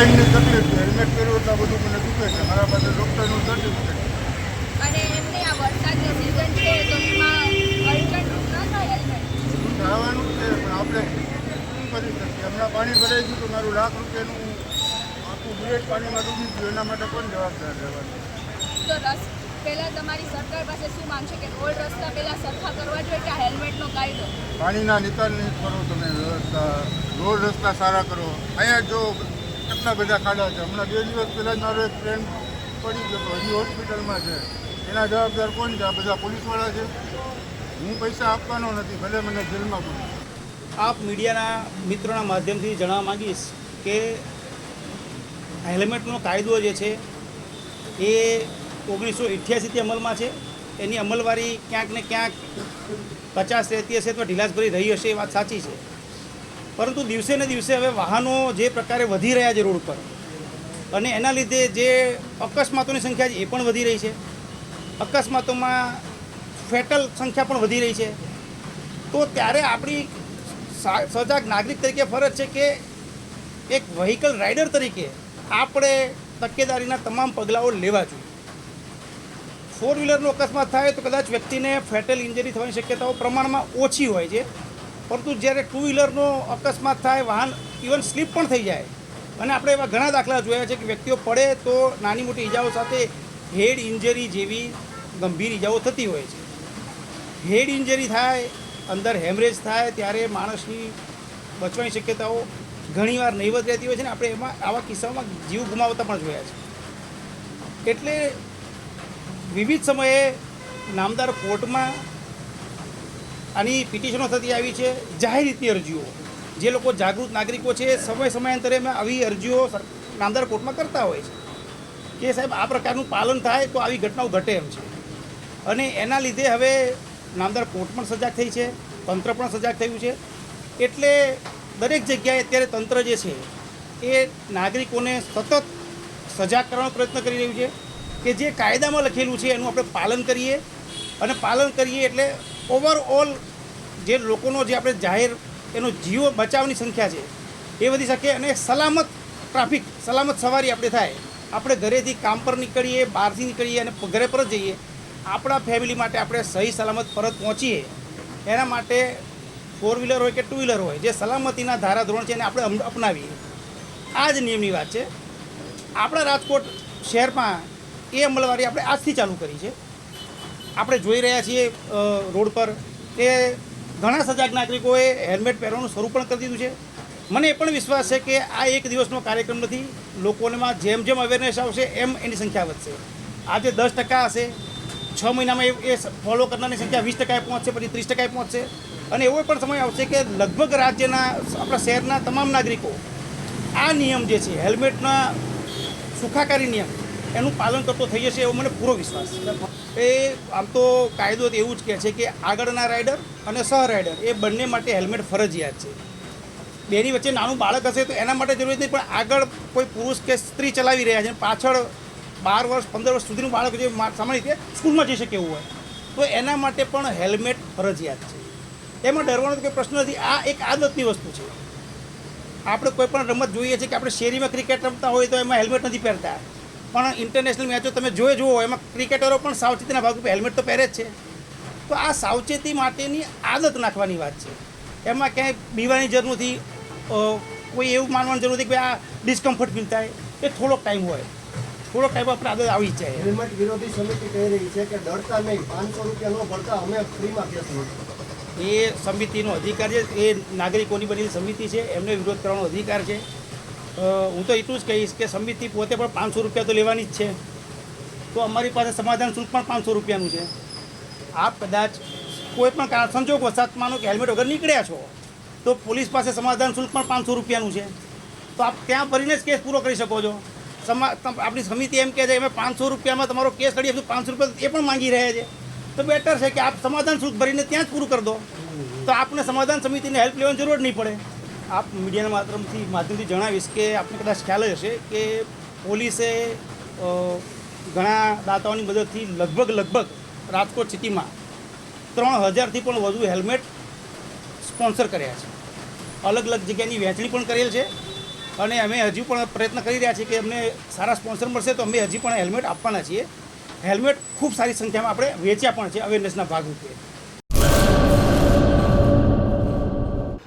સ્પાઇનની તકલીફ છે. હેલ્મેટ પહેર્યું એટલે બધું મને દુખે છે. મારા પાસે ડૉક્ટરનું સર્ટિફિકેટ અને એમને આ વરસાદની સિઝન છે તો એમાં અડચણરૂપ ન થાય હેલ્મેટ થવાનું છે પણ આપણે શું કરી શકીએ? હમણાં પાણી ભરાઈ ગયું તો મારું લાખ રૂપિયાનું આખું પાણીમાં ડૂબી ગયું. એના માટે કોણ જવાબદાર રહેવાનું? તો રસ પહેલાં તમારી સરકાર પાસે શું માંગ છે કે રોડ રસ્તા પહેલાં સરખા કરવા જોઈએ કે હેલ્મેટનો કાયદો? પાણીના નિકાલની કરો તમે વ્યવસ્થા. રોડ રસ્તા સારા કરો. અહીંયા જો કેટલા બધા કાઢ્યા છે? હમણાં બે દિવસ પહેલાં જ મારો એક ફ્રેન્ડ પડી ગયો હજી હોસ્પિટલમાં છે. એના જવાબદાર કોણ છે? આ બધા પોલીસવાળા છે? હું પૈસા આપવાનો નથી, ભલે મને જેલમાં પૂરું આપ મીડિયાના મિત્રોના માધ્યમથી જણાવવા માંગીશ કે હેલ્મેટનો કાયદો જે છે, એ ઓગણીસો અઠ્યાસીથી અમલમાં છે. એની અમલવારી ક્યાંક ને ક્યાંક પચાસ રહેતી હશે તો ઢીલાસભરી રહી હશે એ વાત સાચી છે. પરંતુ દિવસે ને દિવસે હવે વાહનો જે પ્રકારે વધી રહ્યા છે રોડ પર અને એના લીધે જે અકસ્માતોની સંખ્યા છે એ પણ વધી રહી છે. અકસ્માતોમાં ફેટલ સંખ્યા પણ વધી રહી છે. તો ત્યારે આપણી સજાગ નાગરિક તરીકે ફરજ છે કે એક વ્હીકલ રાઇડર તરીકે આપણે તકેદારીના તમામ પગલાઓ લેવા જોઈએ. ફોર વ્હીલરનો અકસ્માત થાય તો કદાચ વ્યક્તિને ફેટલ ઇન્જરી થવાની શક્યતાઓ પ્રમાણમાં ઓછી હોય છે. પરંતુ જ્યારે ટુ વ્હીલરનો અકસ્માત થાય, વાહન ઇવન સ્લીપ પણ થઈ જાય. અને આપણે એવા ઘણા દાખલા જોયા છે કે વ્યક્તિઓ પડે તો નાની મોટી ઈજાઓ સાથે હેડ ઇન્જરી જેવી ગંભીર ઈજાઓ થતી હોય છે. હેડ ઇન્જરી થાય, અંદર હેમરેજ થાય, ત્યારે માણસની બચવાની શક્યતાઓ ઘણીવાર નહીવત રહેતી હોય છે ને આપણે એમાં આવા કિસ્સાઓમાં જીવ ગુમાવતા પણ જોયા છે. એટલે વિવિધ સમયે નામદાર કોર્ટમાં આની પિટિશનો થતી આવી છે જાહેર રીતની અરજીઓ. જે લોકો જાગૃત નાગરિકો છે, સમય સમયાંતરે આવી અરજીઓ નામદાર કોર્ટમાં કરતા હોય છે. કે સાહેબ, આ પ્રકારનું પાલન થાય તો આવી ઘટનાઓ ઘટે એમ છે. અને એના લીધે હવે નામદાર કોર્ટ પણ સજાગ થઈ છે, તંત્ર પણ સજાગ થયું છે. એટલે દરેક જગ્યાએ અત્યારે તંત્ર જે છે, એ નાગરિકોને સતત સજાગ કરવાનો પ્રયત્ન કરી રહ્યું છે. કે જે કાયદામાં લખેલું છે, એનું આપણે પાલન કરીએ. અને પાલન કરીએ એટલે ઓવરઓલ જે લોકોનો જે આપણે જાહેર એનો જીવો બચાવની સંખ્યા છે, એ વધી શકે અને સલામત ટ્રાફિક, સલામત સવારી આપણે થાય. આપણે ઘરેથી કામ પર નીકળીએ, બહારથી નીકળીએ અને ઘરે પર જ જઈએ, આપણા ફેમિલી માટે આપણે સહી સલામત પરત પહોંચીએ. એના માટે ફોર વ્હીલર હોય કે ટુ વ્હીલર હોય, જે સલામતીના ધારાધોરણ છે એને આપણે અપનાવીએ. આ જ નિયમની વાત છે. આપણા રાજકોટ શહેરમાં એ અમલવારી આપણે આજથી ચાલુ કરી છે. આપણે જોઈ રહ્યા છીએ રોડ પર કે ઘણા સજાગ નાગરિકોએ હેલ્મેટ પહેરવાનું શરૂ પણ કરી દીધું છે. મને એ પણ વિશ્વાસ છે કે આ એક દિવસનો કાર્યક્રમ નથી. લોકોનેમાં જેમ જેમ અવેરનેસ આવશે, એમ એની સંખ્યા વધશે. આજે દસ ટકા હશે. છ મહિનામાં એ- ફોલો કરનારની સંખ્યા વીસ ટકાએ પહોંચશે, પછી ત્રીસ ટકાએ પહોંચશે. અને એવો પણ સમય આવશે કે લગભગ રાજ્યના, આપણા શહેરના તમામ નાગરિકો આ નિયમ જે છે, હેલ્મેટના સુખાકારી નિયમ એનું પાલન કરતો થઈ જશે એવો મને પૂરો વિશ્વાસ છે. એ આમ તો કાયદો એવું જ કહે છે કે આગળના રાઇડર અને સહ રાઇડર એ બંને માટે હેલ્મેટ ફરજિયાત છે. બેની વચ્ચે નાનું બાળક હશે તો એના માટે જરૂરી નહીં, પણ આગળ કોઈ પુરુષ કે સ્ત્રી ચલાવી રહ્યા છે, પાછળ બાર વર્ષ, પંદર વર્ષ સુધીનું બાળક જે સામાન્ય રીતે સ્કૂલમાં જઈ શકે એવું હોય, તો એના માટે પણ હેલ્મેટ ફરજિયાત છે. એમાં ડરવાનો કોઈ પ્રશ્ન નથી, આ એક આદતની વસ્તુ છે. આપણે કોઈ પણ રમત જોઈએ છે કે આપણે શેરીમાં ક્રિકેટ રમતા હોય તો એમાં હેલ્મેટ નથી પહેરતા. પણ ઇન્ટરનેશનલ મેચો તમે જોઈ જુઓ એમાં ક્રિકેટરો પણ સાવચેતીના ભાગરૂપે હેલ્મેટ તો પહેરે જ છે. તો આ સાવચેતી માટેની આદત નાખવાની વાત છે. એમાં ક્યાંય બીવાની જરૂર નથી કોઈ એવું માનવાની જરૂર નથી કે આ ડિસ્કમ્ફર્ટ ફીલ થાય. એ થોડોક ટાઈમ હોય. થોડોક ટાઈમ આપણે આદત આવી જાય. હેલ્મેટ વિરોધી સમિતિ કહી રહી છે કે ડરતા નહીં. પાંચસો રૂપિયા ન ભરતા અમે ફ્રીમાં કેસ એ સમિતિનો અધિકાર છે. એ નાગરિકોની બનેલી સમિતિ છે. એમને વિરોધ કરવાનો અધિકાર છે. હું તો એટલું જ કહીશ કે સમિતિ પોતે પણ પાંચસો રૂપિયા તો લેવાની જ છે. તો અમારી પાસે સમાધાન શુલ્ક પણ પાંચસો રૂપિયાનું છે. આપ કદાચ કોઈ પણ કારણ સંજોગ વસાત માનો કે હેલ્મેટ વગર નીકળ્યા છો, તો પોલીસ પાસે સમાધાન શુલ્ક પણ પાંચસો રૂપિયાનું છે. તો આપ ત્યાં ભરીને જ કેસ પૂરો કરી શકો છો. સમા આપણી સમિતિ એમ કહે છે, અમે પાંચસો રૂપિયામાં તમારો કેસ કરીએ આપીશું પાંચસો રૂપિયા એ પણ માંગી રહ્યા છે. તો બેટર છે કે આપ સમાધાન શુલ્ક ભરીને ત્યાં જ પૂરું કરી દો. તો આપને સમાધાન સમિતિને હેલ્પ લેવાની જરૂર નહીં પડે. આપ મીડિયાના માધ્યમથી માધ્યમથી જણાવીશ કે આપને કદાચ ખ્યાલ જ હશે કે પોલીસે ઘણા દાતાઓની મદદથી લગભગ લગભગ રાજકોટ સિટીમાં ત્રણ હજારથી પણ વધુ હેલ્મેટ સ્પોન્સર કર્યા છે. અલગ અલગ જગ્યાની વહેંચણી પણ કરેલ છે અને અમે હજુ પણ પ્રયત્ન કરી રહ્યા છીએ કે અમને સારા સ્પોન્સર મળશે તો અમે હજી પણ હેલ્મેટ આપવાના છીએ. હેલ્મેટ ખૂબ સારી સંખ્યામાં આપણે વેચ્યા પણ છે અવેરનેસના ભાગરૂપે.